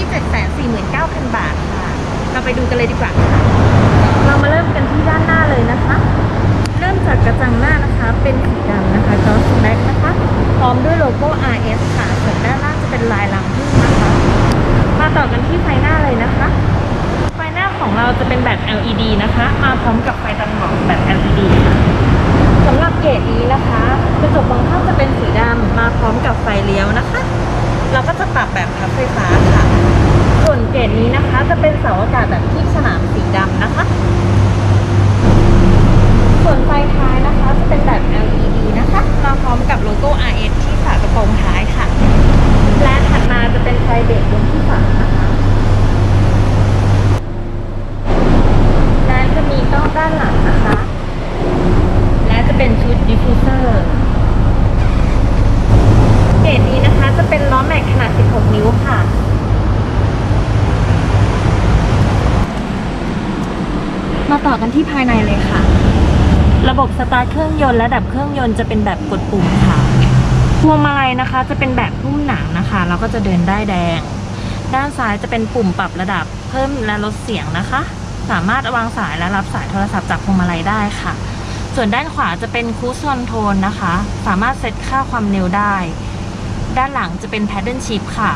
ที่784,900 บาทค่ะ เราไปดูกันเลยดีกว่าค่ะ เรามาเริ่มกันที่ด้านหน้าเลยนะคะ เริ่มจากกระจังหน้านะคะ เป็นสีดำนะคะ Gloss Black นะคะ พร้อมด้วยโลโก้ RS ค่ะ ส่วนด้านล่างจะเป็นลายลังพึ่งนะคะ มาต่อกันที่ไฟหน้าเลยนะคะ ไฟหน้าของเราจะเป็นแบบ LED นะคะ มาพร้อมกับไฟตัดหมอกแบบ LED สำหรับเกรดนี้นะคะ กระจกมองข้างจะเป็นสีดำมาพร้อมกับไฟเลี้ยวนะคะเราก็จะปรับแบบพับไฟฟ้าค่ะ ส่นนี้นะคะ จะเป็นเสาอากาศแบบที่สนามสีดำนะคะ ส่วนไฟท้ายนะคะจะเป็นแบบ LED นะคะ มาพร้อมกับโลโก้ RS ที่ฝากระโปรงท้ายค่ะ และถัดมาจะเป็นไฟเบรกดวงที่สามนะคะ และจะมีกล้องด้านหลังนะคะ และจะเป็นชุดดิฟฟิวเซอร์ เกรดนี้นะคะจะเป็นล้อแม็กขนาด 16 นิ้วค่ะ มาต่อกันที่ภายในเลยค่ะ ระบบสตาร์ทเครื่องยนต์และดับเครื่องยนต์จะเป็นแบบกดปุ่มค่ะ พวงมาลัยนะคะ จะเป็นแบบหุ้มหนังนะคะแล้วก็จะเดินได้ายแดง ด้านซ้ายจะเป็นปุ่มปรับระดับเพิ่มและลดเสียงนะคะ สามารถวางสายและรับสายโทรศัพท์จากพวงมาลัยได้ค่ะ ส่วนด้านขวาจะเป็นคูสคอนโทรลนะคะ สามารถเซตค่าความเร็วได้ ด้านหลังจะเป็นแพดเดิลชิพค่ะ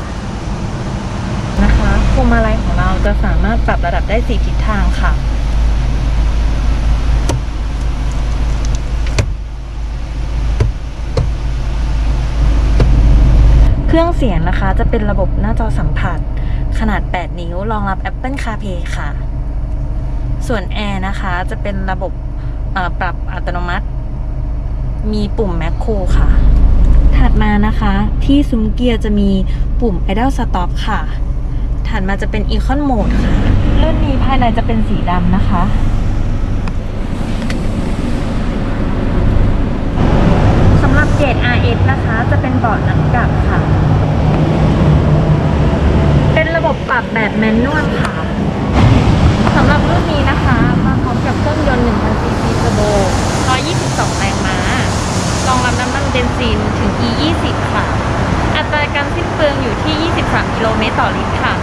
นะคะพวงมาลัยของเราจะสามารถปรับระดับได้สี่ทิศทางค่ะ เครื่องเสียงนะคะจะเป็นระบบหน้าจอสัมผัส ขนาด 8 นิ้ว รองรับ Apple CarPlay ค่ะ ส่วนแอร์นะคะจะเป็นระบบปรับอัตโนมัติ มีปุ่ม Macro ค่ะ ถัดมานะคะ ที่ซุ้มเกียร์จะมีปุ่ม Idle Stop ค่ะ ถัดมาจะเป็น Econ Mode ค่ะ รุ่นนี้ภายในจะเป็นสีดำนะคะสำหรับเกรด RS นะคะ จะเป็นเบาะหนังกับ ปรับแบบแมนนวลค่ะสำหรับรุ่นนี้นะคะ มาพร้อมกับเครื่องยนต์1,000ซีซีเทอร์โบ 122 แรงม้ารองรับน้ำมันเบนซินถึง E20 ค่ะ อัตราการสิ้นเปลืองอยู่ที่ 23 กิโลเมตรต่อลิตรค่ะ